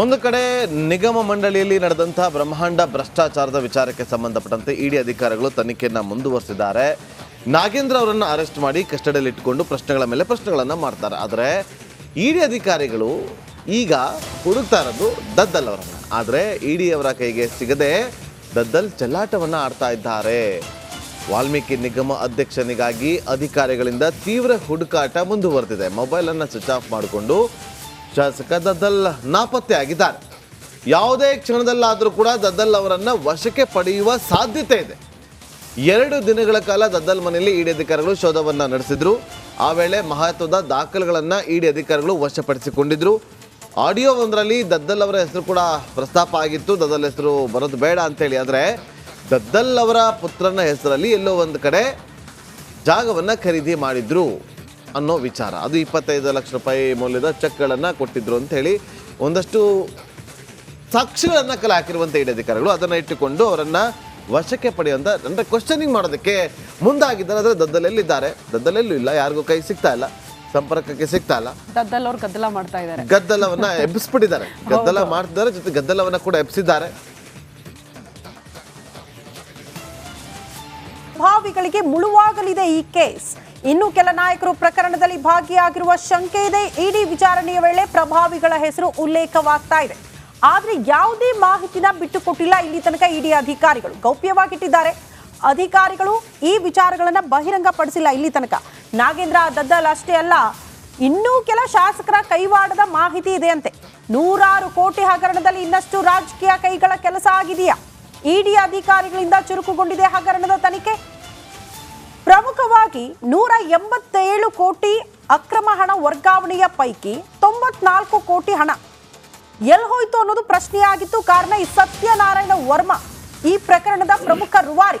ಒಂದು ಕಡೆ ನಿಗಮ ಮಂಡಳಿಯಲ್ಲಿ ನಡೆದಂತಹ ಬ್ರಹ್ಮಾಂಡ ಭ್ರಷ್ಟಾಚಾರದ ವಿಚಾರಕ್ಕೆ ಸಂಬಂಧಪಟ್ಟಂತೆ ಇಡಿ ಅಧಿಕಾರಿಗಳು ತನಿಖೆಯನ್ನ ಮುಂದುವರೆಸಿದ್ದಾರೆ. ನಾಗೇಂದ್ರ ಅವರನ್ನು ಅರೆಸ್ಟ್ ಮಾಡಿ ಕಸ್ಟಡಿಯಲ್ಲಿ ಇಟ್ಟುಕೊಂಡು ಪ್ರಶ್ನೆಗಳ ಮೇಲೆ ಪ್ರಶ್ನೆಗಳನ್ನು ಮಾಡ್ತಾರೆ. ಆದರೆ ಇಡಿ ಅಧಿಕಾರಿಗಳು ಈಗ ಹುಡುಕ್ತಾ ಇರೋದು ದದ್ದಲ್ ಅವರನ್ನು. ಆದರೆ ಇಡಿ ಅವರ ಕೈಗೆ ಸಿಗದೆ ದದ್ದಲ್ ಚೆಲ್ಲಾಟವನ್ನು ಆಡ್ತಾ ಇದ್ದಾರೆ. ವಾಲ್ಮೀಕಿ ನಿಗಮ ಅಧ್ಯಕ್ಷನಿಗಾಗಿ ಅಧಿಕಾರಿಗಳಿಂದ ತೀವ್ರ ಹುಡುಕಾಟ ಮುಂದುವರೆದಿದೆ. ಮೊಬೈಲನ್ನು ಸ್ವಿಚ್ ಆಫ್ ಮಾಡಿಕೊಂಡು ಶಾಸಕ ದದ್ದಲ್ ನಾಪತ್ತೆ ಆಗಿದ್ದಾರೆ ಯಾವುದೇ ಕ್ಷಣದಲ್ಲಾದರೂ ಕೂಡ ದದ್ದಲ್ ಅವರನ್ನು ವಶಕ್ಕೆ ಪಡೆಯುವ ಸಾಧ್ಯತೆ ಇದೆ. ಎರಡು ದಿನಗಳ ಕಾಲ ದದ್ದಲ್ ಮನೆಯಲ್ಲಿ ಇಡಿ ಅಧಿಕಾರಿಗಳು ಶೋಧವನ್ನು ನಡೆಸಿದ್ರು. ಆ ವೇಳೆ ಮಹತ್ವದ ದಾಖಲೆಗಳನ್ನು ಇಡಿ ಅಧಿಕಾರಿಗಳು ವಶಪಡಿಸಿಕೊಂಡಿದ್ರು. ಆಡಿಯೋ ಒಂದರಲ್ಲಿ ದದ್ದಲ್ ಅವರ ಹೆಸರು ಕೂಡ ಪ್ರಸ್ತಾಪ ಆಗಿತ್ತು. ದದ್ದಲ್ ಹೆಸರು ಬರೋದು ಬೇಡ ಅಂತೇಳಿ. ಆದರೆ ದದ್ದಲ್ ಅವರ ಪುತ್ರನ ಹೆಸರಲ್ಲಿ ಎಲ್ಲೋ ಒಂದು ಕಡೆ ಜಾಗವನ್ನು ಖರೀದಿ ಮಾಡಿದ್ರು. ಅನ್ನೋ ವಿಚಾರ. ಅದು ಇಪ್ಪತ್ತೈದು ಲಕ್ಷ ರೂಪಾಯಿ ಮೌಲ್ಯದ ಚೆಕ್ಗಳನ್ನು ಕೊಟ್ಟಿದ್ರು ಅಂತ ಹೇಳಿ ಒಂದಷ್ಟು ಸಾಕ್ಷಿಗಳನ್ನು ಕಲೆ ಹಾಕಿರುವಂಥ ಇಡೀ ಅಧಿಕಾರಿಗಳು ಅದನ್ನು ಇಟ್ಟುಕೊಂಡು ಅವರನ್ನು ವಶಕ್ಕೆ ಪಡೆಯುವಂಥ ಅಂದರೆ ಕ್ವಶನಿಂಗ್ ಮಾಡೋದಕ್ಕೆ ಮುಂದಾಗಿದ್ದಾರೆ. ಆದರೆ ದದ್ದಲೆಲ್ಲಿದ್ದಾರೆ ದದ್ದಲಲ್ಲೂ ಇಲ್ಲ. ಯಾರಿಗೂ ಕೈ ಸಿಗ್ತಾ ಇಲ್ಲ. ಸಂಪರ್ಕಕ್ಕೆ ಸಿಗ್ತಾ ಇಲ್ಲ. ಗದ್ದಲ ಮಾಡ್ತಾ ಇದ್ದಾರೆ. ಗದ್ದಲವನ್ನ ಎಬ್ಬಿಸ್ಬಿಟ್ಟಿದ್ದಾರೆ. ಗದ್ದಲ ಮಾಡ್ತಿದ್ದಾರೆ. ಜೊತೆ ಗದ್ದಲವನ್ನ ಕೂಡ ಎಬ್ಸಿದ್ದಾರೆ ಭಾವಿಗಳಿಗೆ ಮುಳುವಾಗಲಿದೆ ಈ ಕೇಸ್. ಇನ್ನು ಕೆಲ ನಾಯಕರು ಪ್ರಕರಣದಲ್ಲಿ ಭಾಗಿಯಾಗಿರುವ ಶಂಕೆ ಇದೆ. ಇಡಿ ವಿಚಾರಣೆಯ ವೇಳೆ ಪ್ರಭಾವಿಗಳ ಹೆಸರು ಉಲ್ಲೇಖವಾಗ್ತಾ ಇದೆ. ಆದ್ರೆ ಯಾವುದೇ ಮಾಹಿತಿನ ಬಿಟ್ಟುಕೊಟ್ಟಿಲ್ಲ ಇಲ್ಲಿ ತನಕ ಇಡಿ ಅಧಿಕಾರಿಗಳು. ಗೌಪ್ಯವಾಗಿಟ್ಟಿದ್ದಾರೆ. ಅಧಿಕಾರಿಗಳು ಈ ವಿಚಾರಗಳನ್ನ ಬಹಿರಂಗಪಡಿಸಿಲ್ಲ ಇಲ್ಲಿ ತನಕ. ನಾಗೇಂದ್ರ ದದ್ದಲ್ ಅಷ್ಟೇ ಅಲ್ಲ, ಇನ್ನೂ ಕೆಲ ಶಾಸಕರ ಕೈವಾಡದ ಮಾಹಿತಿ ಇದೆ ಅಂತೆ. ನೂರಾರು ಕೋಟಿ ಹಗರಣದಲ್ಲಿ ಇನ್ನಷ್ಟು ರಾಜಕೀಯ ಕೈಗಳ ಕೆಲಸ ಆಗಿದೆಯಾ? ಇಡಿ ಅಧಿಕಾರಿಗಳಿಂದ ಚುರುಕುಗೊಂಡಿದೆ ಹಗರಣದ ತನಿಖೆ. ಪ್ರಮುಖವಾಗಿ ನೂರ ಎಂಬತ್ತೇಳು ಕೋಟಿ ಅಕ್ರಮ ಹಣ ವರ್ಗಾವಣೆಯ ಪೈಕಿ ತೊಂಬತ್ನಾಲ್ಕು ಕೋಟಿ ಹಣ. ಎಲ್ಲಿ ಹೋಯ್ತು ಅನ್ನೋದು ಪ್ರಶ್ನೆಯಾಗಿತ್ತು ಕಾರಣ ಈ ಸತ್ಯನಾರಾಯಣ ವರ್ಮ. ಈ ಪ್ರಕರಣದ ಪ್ರಮುಖ ರುವಾರಿ.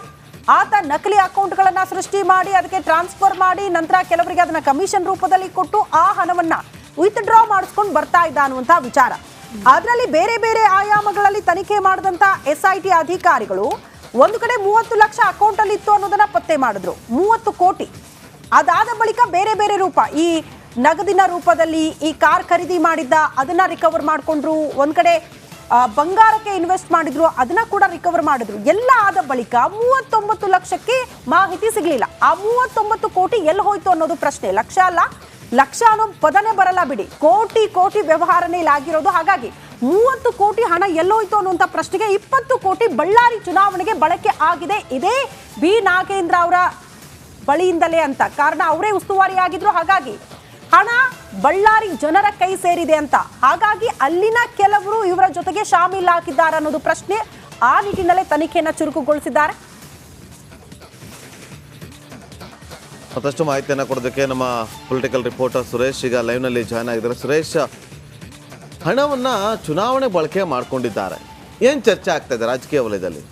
ಆತ ನಕಲಿ ಅಕೌಂಟ್ಗಳನ್ನ ಸೃಷ್ಟಿ ಮಾಡಿ, ಅದಕ್ಕೆ ಟ್ರಾನ್ಸ್ಫರ್ ಮಾಡಿ, ನಂತರ ಕೆಲವರಿಗೆ ಅದನ್ನ ಕಮಿಷನ್ ರೂಪದಲ್ಲಿ ಕೊಟ್ಟು ಆ ಹಣವನ್ನ ವಿತ್ಡ್ರಾ ಮಾಡಿಸ್ಕೊಂಡು ಬರ್ತಾ ಇದ್ದ ಅನ್ನುವಂತಹ ವಿಚಾರ. ಅದರಲ್ಲಿ ಬೇರೆ ಬೇರೆ ಆಯಾಮಗಳಲ್ಲಿ ತನಿಖೆ ಮಾಡಿದಂತ ಎಸ್ ಐ ಟಿ ಅಧಿಕಾರಿಗಳು ಒಂದು ಕಡೆ ಮೂವತ್ತು ಲಕ್ಷ ಅಕೌಂಟ್ ಅಲ್ಲಿ ಇತ್ತು ಅನ್ನೋದನ್ನ ಪತ್ತೆ ಮಾಡಿದ್ರು. ಮೂವತ್ತು ಕೋಟಿ. ಅದಾದ ಬಳಿಕ ಬೇರೆ ಬೇರೆ ರೂಪ. ಈ ನಗದಿನ ರೂಪದಲ್ಲಿ ಈ ಕಾರ್ ಖರೀದಿ ಮಾಡಿದ್ದ ಅದನ್ನ ರಿಕವರ್ ಮಾಡಿಕೊಂಡ್ರು. ಒಂದ್ ಕಡೆ ಬಂಗಾರಕ್ಕೆ ಇನ್ವೆಸ್ಟ್ ಮಾಡಿದ್ರು. ಅದನ್ನ ಕೂಡ ರಿಕವರ್ ಮಾಡಿದ್ರು. ಎಲ್ಲ ಆದ ಬಳಿಕ ಮೂವತ್ತೊಂಬತ್ತು ಲಕ್ಷಕ್ಕೆ ಮಾಹಿತಿ ಸಿಗ್ಲಿಲ್ಲ. ಆ ಮೂವತ್ತೊಂಬತ್ತು ಕೋಟಿ ಎಲ್ಲಿ ಹೋಯ್ತು ಅನ್ನೋದು ಪ್ರಶ್ನೆ. ಲಕ್ಷ ಅಲ್ಲ, ಲಕ್ಷ ಅನ್ನೋ ಪದನೇ ಬರಲ್ಲ ಬಿಡಿ. ಕೋಟಿ ಕೋಟಿ ವ್ಯವಹಾರನೇ ಇಲ್ಲಾಗಿರೋದು ಹಾಗಾಗಿ. ಮೂವತ್ತು ಕೋಟಿ ಹಣ ಎಲ್ಲೋಯ್ತು ಅನ್ನುವಂಥ ಪ್ರಶ್ನೆಗೆ ಇಪ್ಪತ್ತು ಕೋಟಿ ಬಳ್ಳಾರಿ ಚುನಾವಣೆಗೆ ಬಳಕೆ ಆಗಿದೆ. ಇದೇ ಬಿ. ನಾಗೇಂದ್ರ ಅವರ ಬಳಿಯಿಂದಲೇ ಅಂತ. ಕಾರಣ ಅವರೇ ಉಸ್ತುವಾರಿ ಆಗಿದ್ರು ಹಾಗಾಗಿ ಹಣ ಬಳ್ಳಾರಿ ಜನರ ಕೈ ಸೇರಿದೆ ಅಂತ. ಹಾಗಾಗಿ ಅಲ್ಲಿನ ಕೆಲವರು ಇವರ ಜೊತೆಗೆ ಶಾಮೀಲ್ ಹಾಕಿದ್ದಾರೆ ಅನ್ನೋದು ಪ್ರಶ್ನೆ ಆ ನಿಟ್ಟಿನಲ್ಲೇ ತನಿಖೆಯನ್ನು ಚುರುಕುಗೊಳಿಸಿದ್ದಾರೆ. ಮತ್ತಷ್ಟು ಮಾಹಿತಿಯನ್ನು ಕೊಡೋದಕ್ಕೆ ನಮ್ಮ ಪೊಲಿಟಿಕಲ್ ರಿಪೋರ್ಟರ್ ಸುರೇಶ್ ಈಗ ಲೈವ್ನಲ್ಲಿ ಜಾಯ್ನ್ ಆಗಿದ್ದಾರೆ. ಸುರೇಶ್ ಹಣವನ್ನು ಚುನಾವಣೆ ಬಳಕೆ ಮಾಡಿಕೊಂಡಿದ್ದಾರೆ. ಏನು ಚರ್ಚೆ ಆಗ್ತಾ ಇದೆ ರಾಜಕೀಯ ವಲಯದಲ್ಲಿ?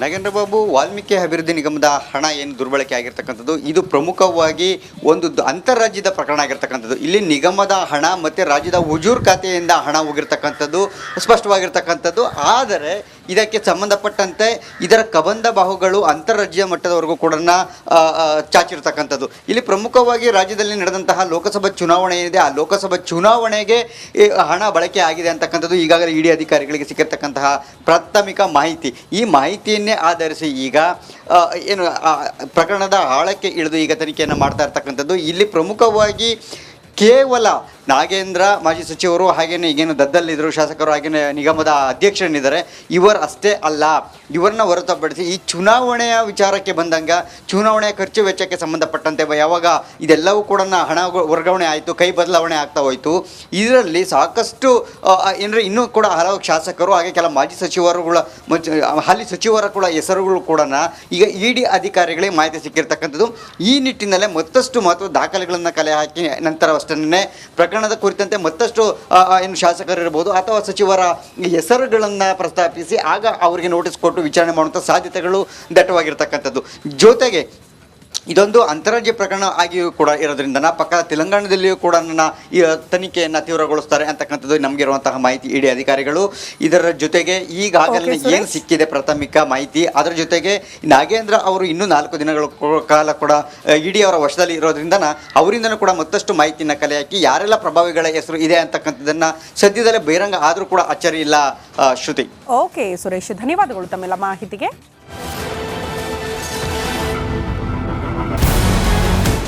ನಾಗೇಂದ್ರ ಬಾಬು, ವಾಲ್ಮೀಕಿ ಅಭಿವೃದ್ಧಿ ನಿಗಮದ ಹಣ ಏನು ದುರ್ಬಳಕೆ ಆಗಿರ್ತಕ್ಕಂಥದ್ದು, ಇದು ಪ್ರಮುಖವಾಗಿ ಒಂದು ಅಂತಾರಾಜ್ಯದ ಪ್ರಕರಣ ಆಗಿರ್ತಕ್ಕಂಥದ್ದು. ಇಲ್ಲಿ ನಿಗಮದ ಹಣ ಮತ್ತು ರಾಜ್ಯದ ಉಜೂರ್ ಖಾತೆಯಿಂದ ಹಣ ಹೋಗಿರ್ತಕ್ಕಂಥದ್ದು, ಸ್ಪಷ್ಟವಾಗಿರ್ತಕ್ಕಂಥದ್ದು. ಆದರೆ ಇದಕ್ಕೆ ಸಂಬಂಧಪಟ್ಟಂತೆ ಇದರ ಕಬಂಧ ಬಾಹುಗಳು ಅಂತಾರಾಜ್ಯ ಮಟ್ಟದವರೆಗೂ ಕೂಡ ಚಾಚಿರ್ತಕ್ಕಂಥದ್ದು. ಇಲ್ಲಿ ಪ್ರಮುಖವಾಗಿ ರಾಜ್ಯದಲ್ಲಿ ನಡೆದಂತಹ ಲೋಕಸಭಾ ಚುನಾವಣೆ ಏನಿದೆ, ಆ ಲೋಕಸಭಾ ಚುನಾವಣೆಗೆ ಹಣ ಬಳಕೆ ಆಗಿದೆ ಅಂತಕ್ಕಂಥದ್ದು ಈಗಾಗಲೇ ಇಡಿ ಅಧಿಕಾರಿಗಳಿಗೆ ಸಿಕ್ಕಿರ್ತಕ್ಕಂತಹ ಪ್ರಾಥಮಿಕ ಮಾಹಿತಿ. ಈ ಮಾಹಿತಿಯನ್ನೇ ಆಧರಿಸಿ ಈಗ ಏನು ಪ್ರಕರಣದ ಆಳಕ್ಕೆ ಇಳಿದು ಈಗ ತನಿಖೆಯನ್ನು ಮಾಡ್ತಾ ಇರ್ತಕ್ಕಂಥದ್ದು. ಇಲ್ಲಿ ಪ್ರಮುಖವಾಗಿ ಕೇವಲ ನಾಗೇಂದ್ರ ಮಾಜಿ ಸಚಿವರು ಹಾಗೇನೆ ಈಗೇನು ದದ್ದಲ್ಲಿದ್ದರು, ಶಾಸಕರು ಹಾಗೇನೆ ನಿಗಮದ ಅಧ್ಯಕ್ಷರನಿದ್ದಾರೆ ಇವರು ಅಷ್ಟೇ ಅಲ್ಲ. ಇವರನ್ನ ಹೊರತುಪಡಿಸಿ ಈ ಚುನಾವಣೆಯ ವಿಚಾರಕ್ಕೆ ಬಂದಂಗ, ಚುನಾವಣೆಯ ಖರ್ಚು ವೆಚ್ಚಕ್ಕೆ ಸಂಬಂಧಪಟ್ಟಂತೆ ಯಾವಾಗ ಇದೆಲ್ಲವೂ ಕೂಡ ಹಣ ವರ್ಗಾವಣೆ ಆಯಿತು, ಕೈ ಬದಲಾವಣೆ ಆಗ್ತಾ ಹೋಯಿತು. ಇದರಲ್ಲಿ ಸಾಕಷ್ಟು ಏನಂದ್ರೆ ಇನ್ನೂ ಕೂಡ ಹಲವು ಶಾಸಕರು ಹಾಗೆ ಕೆಲ ಮಾಜಿ ಸಚಿವರುಗಳ ಹಾಲಿ ಸಚಿವರ ಕೂಡ ಹೆಸರುಗಳು ಕೂಡ ಈಗ ಇ ಡಿ ಅಧಿಕಾರಿಗಳಿಗೆ ಮಾಹಿತಿ ಸಿಕ್ಕಿರ್ತಕ್ಕಂಥದ್ದು. ಈ ನಿಟ್ಟಿನಲ್ಲೇ ಮತ್ತಷ್ಟು ಮಹತ್ವದ ದಾಖಲೆಗಳನ್ನು ಕಲೆ ಹಾಕಿ ನಂತರ ಅಷ್ಟನ್ನೇ ಪ್ರಕರಣದ ಕುರಿತಂತೆ ಮತ್ತಷ್ಟು ಏನು ಶಾಸಕರಿರ್ಬೋದು ಅಥವಾ ಸಚಿವರ ಹೆಸರುಗಳನ್ನು ಪ್ರಸ್ತಾಪಿಸಿ ಆಗ ಅವರಿಗೆ ನೋಟಿಸ್ ಕೊಟ್ಟು ವಿಚಾರಣೆ ಮಾಡುವಂಥ ಸಾಧ್ಯತೆಗಳು ದಟ್ಟವಾಗಿರ್ತಕ್ಕಂಥದ್ದು. ಜೊತೆಗೆ ಇದೊಂದು ಅಂತಾರಾಜ್ಯ ಪ್ರಕರಣ ಆಗಿಯೂ ಕೂಡ ಇರೋದ್ರಿಂದ ಪಕ್ಕದ ತೆಲಂಗಾಣದಲ್ಲಿಯೂ ಕೂಡ ನನ್ನ ಈ ತನಿಖೆಯನ್ನು ತೀವ್ರಗೊಳಿಸ್ತಾರೆ ಅಂತಕ್ಕಂಥದ್ದು ನಮಗಿರುವಂತಹ ಮಾಹಿತಿ ಇಡಿ ಅಧಿಕಾರಿಗಳು. ಇದರ ಜೊತೆಗೆ ಈಗಾಗಲೇ ಏನು ಸಿಕ್ಕಿದೆ ಪ್ರಾಥಮಿಕ ಮಾಹಿತಿ ಅದರ ಜೊತೆಗೆ ನಾಗೇಂದ್ರ ಅವರು ಇನ್ನೂ ನಾಲ್ಕು ದಿನಗಳ ಕಾಲ ಕೂಡ ಇಡಿ ಅವರ ವಶದಲ್ಲಿ ಇರೋದ್ರಿಂದ ಅವರಿಂದನೂ ಕೂಡ ಮತ್ತಷ್ಟು ಮಾಹಿತಿಯನ್ನು ಕಲೆ ಹಾಕಿ ಯಾರೆಲ್ಲ ಪ್ರಭಾವಿಗಳ ಹೆಸರು ಇದೆ ಅಂತಕ್ಕಂಥದ್ದನ್ನ ಸದ್ಯದಲ್ಲೇ ಬಹಿರಂಗ ಆದರೂ ಕೂಡ ಅಚ್ಚರಿ ಇಲ್ಲ ಶ್ರುತಿ. ಓಕೆ ಸುರೇಶ್ ಧನ್ಯವಾದಗಳು ತಮ್ಮೆಲ್ಲ ಮಾಹಿತಿಗೆ.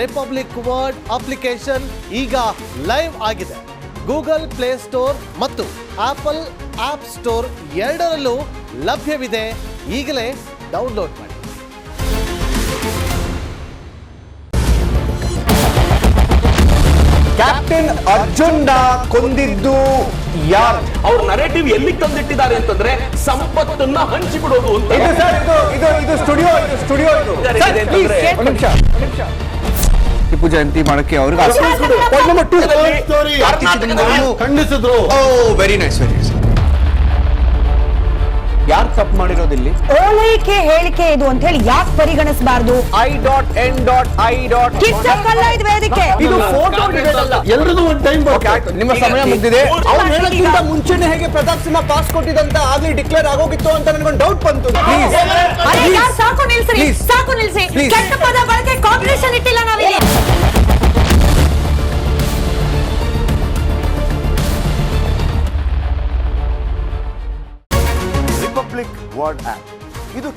ರಿಪಬ್ಲಿಕ್ ವರ್ಡ್ ಅಪ್ಲಿಕೇಶನ್ ಈಗ ಲೈವ್ ಆಗಿದೆ. ಗೂಗಲ್ ಪ್ಲೇ ಸ್ಟೋರ್ ಮತ್ತು ಆಪಲ್ ಆಪ್ ಸ್ಟೋರ್ ಎರಡರಲ್ಲೂ ಲಭ್ಯವಿದೆ. ಈಗಲೇ ಡೌನ್ಲೋಡ್ ಮಾಡಿ. ಕ್ಯಾಪ್ಟನ್ ಅರ್ಜುನ್ ಕೊಂದಿದ್ದು ಯಾರು? ಅವ್ರ ನರೇಟಿವ್ ಎಲ್ಲಿ ತಂದಿಟ್ಟಿದ್ದಾರೆ ಅಂತಂದ್ರೆ ಸಂಪತ್ತನ್ನ ಹಂಚಿಬಿಡೋದು ಅಂತ. ಇದು ಸರ್ ಇದು ಇದು ಇದು ಸ್ಟುಡಿಯೋ ಇದು ಸ್ಟುಡಿಯೋ ಇದು. ನಿಮಿಷ ಒಂದು ನಿಮಿಷ. ಟಿಪ್ಪು ಜಯಂತಿ ಮಾಡಕ್ಕೆ ಅವ್ರಿಗೆ ಖಂಡಿಸಿದ್ರು. ವೆರಿ ನೈಸ್ ವೆರಿ ನೈಸ್ ಯಾರು ತಪ್ಪು ಮಾಡಿರೋದಿಲ್ಲಿ? ಓಲೈಕೆ ಹೇಳಿಕೆ ಇದು ಅಂತ ಹೇಳಿ ಯಾಕೆ ಪರಿಗಣಿಸಬಾರದು? I dot N dot I dot ಕಿಚ್ಚಕ್ಕಲ್ಲ ಇದು ವೇದಿಕೆ ಇದು ಫೋಟೋ ಒಂದು ಟೈಮ್ ನಿಮ್ಮ ಸಮಯ ಮುಗಿದಿದೆ. ಅವ್ರು ಹೇಳೋಕ್ಕಿಂತ ಮುಂಚೆನೆ ಹೇಗೆ ಪ್ರತಾಪ್ ಸಿಂಹ ಪಾಸ್ ಕೊಟ್ಟಿದಂತ ಆಗ್ಲಿ ಡಿಕ್ಲೇರ್ ಆಗೋಗಿತ್ತು ಅಂತ ನನಗೊಂದು ಡೌಟ್ ಬಂತು. ಅರೆ ಯಾರ್ ಸಾಕು ನಿಲ್ಸಿ ಸಾಕು ನಿಲ್ಸಿ. ಕೆಟ್ಟ ಪದ ಬಳಕೆ ಕಾಂಪಿಟೇಷನ್ ಇಟ್ಟಿಲ್ಲ